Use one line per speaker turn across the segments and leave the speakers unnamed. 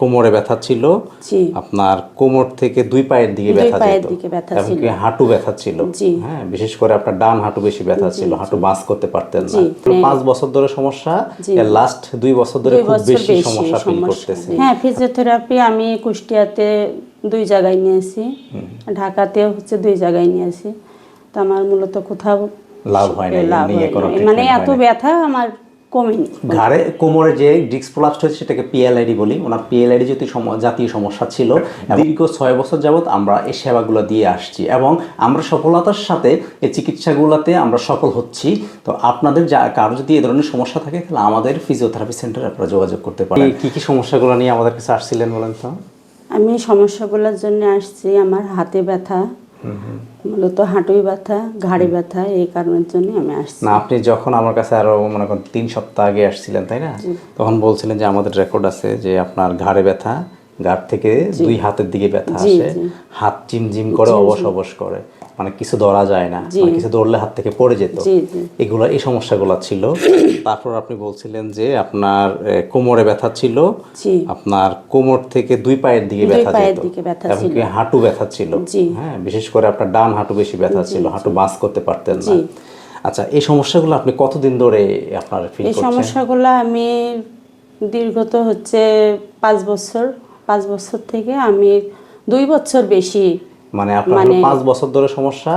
কোমরে ব্যথা ছিল আপনার কোমর থেকে দুই পায়ের দিকে ব্যথা
ছিল।
কি হাঁটু ব্যথা ছিল। হ্যাঁ বিশেষ করে আপনার ডান হাঁটু বেশি ব্যথা ছিল হাঁটু বাঁচ করতে পারতেন না। পাঁচ বছর ধরে সমস্যা লাস্ট দুই বছর ধরে খুব বেশি সমস্যা ফিল করতেছে।
হ্যাঁ ফিজিওথেরাপি আমি কুষ্টিয়াতে দুই জায়গায় নিয়েছি ঢাকাতে হচ্ছে দুই জায়গায় নিয়েছি। তো আমার মূলত কোথাও
লাভ হয় না।
মানে এত ব্যথা আমার কমেনি।
ঘাড়ে কোমরে যে ডিস্ক প্রলাপস হয়েছে সেটাকে পিএলআইডি বলি। ওনার পিএলআইডি যদি জাতীয় সমস্যা ছিল। দীর্ঘ ছয় বছর যাবত আমরা এই সেবাগুলো দিয়ে আসছি এবং আমরা সফলতার সাথে এই চিকিৎসাগুলোতে আমরা সফল হচ্ছি। তো আপনাদের যা কারও যদি এই ধরনের সমস্যা থাকে তাহলে আমাদের ফিজিওথেরাপি সেন্টারে আপনারা যোগাযোগ করতে পারেন। কি কি সমস্যাগুলো নিয়ে আমাদের কাছে আসছিলেন বলেন তো?
আমি সমস্যাগুলোর জন্য আসছি। আমার হাতে ব্যথা মূলত হাঁটুই ব্যথা ঘাড়ে ব্যথা এই কারণের জন্য আমি আসছি।
না আপনি যখন আমার কাছে আরও মনে করেন তিন সপ্তাহ আগে আসছিলেন তাই না? তখন বলছিলেন যে আমাদের রেকর্ড আছে যে আপনার ঘাড়ে ব্যথা ঘাড় থেকে দুই হাতের দিকে ব্যথা আসে। হাত চিমজিম করে অবশ অবশ করে। মানে কিছু ধরা যায় না। মানে কিছু ধরলে হাত থেকে পড়ে যেত। এগুলো এই সমস্যাগুলো ছিল। তারপর আপনি বলছিলেন যে আপনার কোমরে ব্যথা ছিল। আপনার কোমর থেকে দুই পায়ের দিকে ব্যথা যেত। এবং হাঁটু ব্যথা ছিল। হ্যাঁ বিশেষ করে আপনার ডান হাঁটু বেশি ব্যথা ছিল। হাঁটু বাঁচ করতে পারতেন না। আচ্ছা এই সমস্যাগুলো আপনি কতদিন ধরে আপনার ফিল
এই সমস্যাগুলো আমি দীর্ঘত হচ্ছে পাঁচ বছর। পাঁচ বছর থেকে আমি দুই বছর বেশি
মানে আপনার পাঁচ বছর ধরে সমস্যা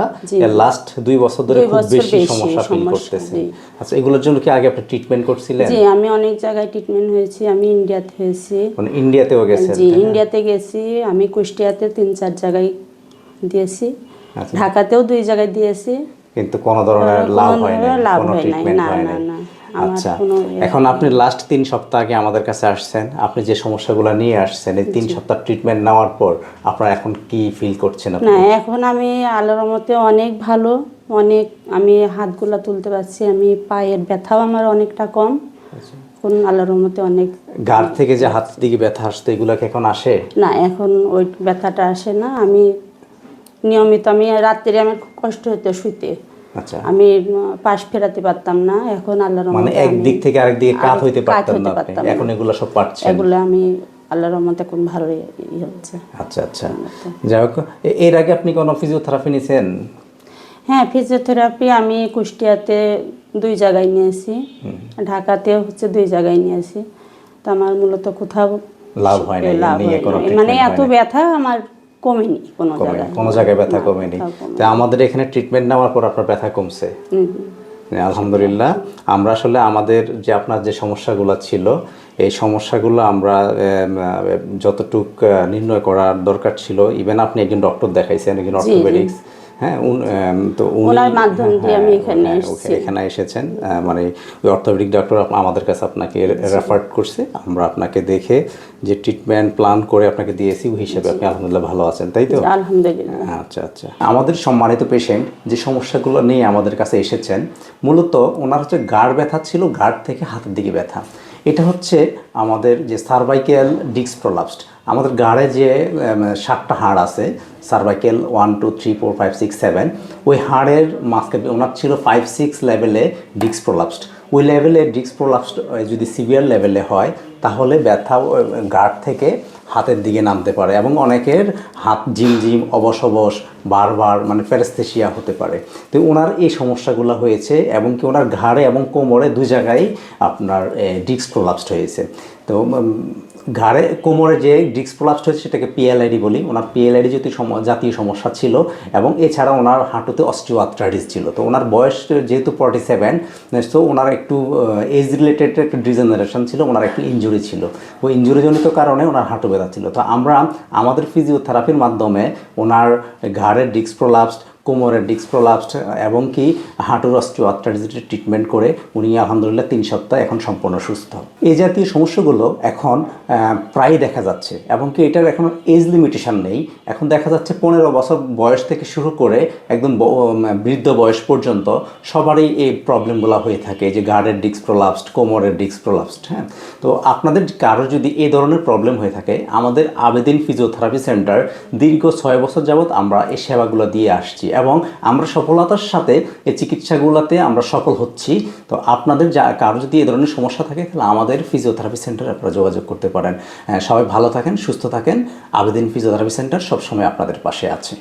লাস্ট দুই বছর ধরে খুব বেশি সমস্যা ফিল করতেছেন। আচ্ছা এগুলোর জন্য কি আগে আপনি ট্রিটমেন্ট করছিলেন?
জি আমি অনেক জায়গায় ট্রিটমেন্ট হয়েছি আমি ইন্ডিয়াতে হয়েছি।
মানে ইন্ডিয়াতেও গেছেন
জি ইন্ডিয়াতে গেছি আমি কুষ্টিয়াতে তিন চার জায়গায় দিয়েছি।
আচ্ছা।
ঢাকাতেও দুই জায়গায় দিয়েছি।
কিন্তু কোনো ধরনের লাভ হয় না
লাভ
কোনো
হয়।
ট্রিটমেন্ট
না,
হয়
না,
আচ্ছা
ইয়ে
এখন আপনি লাস্ট তিন সপ্তাহ আগে আমাদের কাছে আসছেন। আপনি যে সমস্যাগুলো নিয়ে আসছেন এই তিন সপ্তাহ ট্রিটমেন্ট নেওয়ার পর আপনারা এখন কি ফিল করছেন আপনি?
না এখন আমি আলোর মতে অনেক ভালো অনেক আমি হাতগুলা তুলতে পারছি আমি পায়ের ব্যথাও আমার অনেকটা কম।
আচ্ছা।
কোন আলোর মতে অনেক
গাড় থেকে যে হাত দিকে ব্যথা আসতো এগুলো কি এখন আসে?
না এখন ওই ব্যথাটা আসে না। আমি নিয়মিত আমি রাত্রে আমার খুব কষ্ট হতো শুইতে।
আচ্ছা
আমি পাশ ফেরাতে পারতাম না এখন আল্লাহর
মানে একদিক
আমি-
থেকে আরেক দিকে কাত হইতে
পারতাম না।
এখন এগুলো সব পারছেন।
এগুলো আমি আল্লাহর রহমতে এখন ভালো হচ্ছে।
আচ্ছা আচ্ছা। যাই হোক এর আগে আপনি কোনো ফিজিওথেরাপি নিয়েছেন?
হ্যাঁ ফিজিওথেরাপি আমি কুষ্টিয়াতে দুই জায়গায় নিয়েছি। ঢাকাতেও হচ্ছে দুই জায়গায় নিয়েছি। তো আমার মূলত কোথাও
লাভ হয় না
মানে এত। ব্যথা আমার কমেনি কোনো জায়গায়।
কোনো জায়গায় ব্যথা কমেনি। তো আমাদের এখানে ট্রিটমেন্ট নেওয়ার পর আপনার ব্যথা কমছে? আলহামদুলিল্লাহ আমরা আসলে আমাদের যে আপনার যে সমস্যাগুলো ছিল এই সমস্যাগুলো আমরা যতটুক নির্ণয় করার দরকার ছিল ইভেন আপনি একজন ডক্টর দেখাইছেন একজন অর্থোপেডিক্স হ্যাঁ তো
ওনার মাধ্যম দিয়ে আমি
হ্যাঁ,
এখানে
হ্যাঁ, এখানে এসেছেন মানে ওই অর্থোপেডিক ডক্টর আমাদের কাছে আপনাকে রেফার করছে আমরা আপনাকে দেখে যে ট্রিটমেন্ট প্ল্যান করে আপনাকে দিয়েছি ওই হিসেবে আপনি আলহামদুলিল্লাহ ভালো আছেন তাই তো?
আলহামদুলিল্লাহ।
আচ্ছা আচ্ছা। আমাদের সম্মানিত পেশেন্ট যে সমস্যাগুলো নিয়ে আমাদের কাছে এসেছেন মূলত ওনার হচ্ছে গাড় ব্যথা ছিল গাড় থেকে হাতের দিকে ব্যথা। এটা হচ্ছে আমাদের যে সার্ভাইকেল ডিক্স প্রলাপসড আমাদের গাড়ে যে সাতটা হাড় আছে cervical one two three four five six seven ওই হাড়ের মাঝখানে ওনার ছিল ফাইভ সিক্স লেভেলে ডিক্স প্রলাপসড ওই লেভেলে ডিক্স প্রলাপসড যদি সিভিয়ার লেভেলে হয়, তাহলে ব্যথা গার্ড থেকে হাতের দিকে নামতে পারে এবং অনেকের হাত ঝিমঝিম অবশ অবশ বারবার মানে প্যারেস্থেশিয়া হতে পারে। তো ওনার এই সমস্যাগুলো হয়েছে এবং কি ওনার ঘাড়ে এবং কোমরে দুই জায়গায় আপনার ডিস্ক প্রলাপসড হয়েছে। তো ঘাড়ে, কোমরে যে ডিক্স প্রলাপসড হয়েছে সেটাকে পিএলআইডি বলি। ওনার পিএলআইডি যদি সম- জাতীয় সমস্যা ছিল এবং এছাড়া ওনার হাঁটুতে অস্টিওআর্থ্রাইটিস ছিল। তো ওনার বয়স যেহেতু ফর্টি সেভেন তো ওনার একটু এজ রিলেটেড একটু ডিজেনারেশন ছিল, ওনার একটু ইনজুরি ছিল। ওই ইঞ্জুরিজনিত কারণে ওনার হাঁটু ব্যথা ছিল। তো আমরা আমাদের ফিজিওথেরাপির মাধ্যমে ওনার ঘাড়ের ডিক্স প্রলাপসড কোমরের ডিক্স প্রলাপসড এবং কি হাঁটুর অস্টিওআর্থ্রাইটিসের ট্রিটমেন্ট করে উনি আলহামদুলিল্লাহ তিন সপ্তাহ এখন সম্পূর্ণ সুস্থ। এই জাতীয় সমস্যাগুলো এখন প্রায় দেখা যাচ্ছে, এবং কি এটার এখন এজ লিমিটেশন নেই। এখন দেখা যাচ্ছে পনেরো বছর বয়স থেকে শুরু করে একদম বৃদ্ধ বয়স পর্যন্ত সবারই এই প্রবলেমগুলো হয়ে থাকে যে গার্ডের ডিক্স প্রলাপসড কোমরের ডিক্স প্রলাপসড হ্যাঁ? তো আপনাদের কারও যদি এই ধরনের প্রবলেম হয়ে থাকে, আমাদের আবেদিন ফিজিওথেরাপি সেন্টার দীর্ঘ ছয় বছর যাবৎ আমরা এই সেবাগুলো দিয়ে আসছি। এবং আমরা সফলতার সাথে এই চিকিৎসাগুলোতে আমরা সফল হচ্ছি। তো আপনাদের যা, কারও যদি এ ধরনের সমস্যা থাকে, তাহলে আমাদের ফিজিওথেরাপি সেন্টারে আপনারা যোগাযোগ করতে পারেন। সবাই ভালো থাকেন, সুস্থ থাকেন। আবেদিন ফিজিওথেরাপি সেন্টার সবসময় আপনাদের পাশে আছে।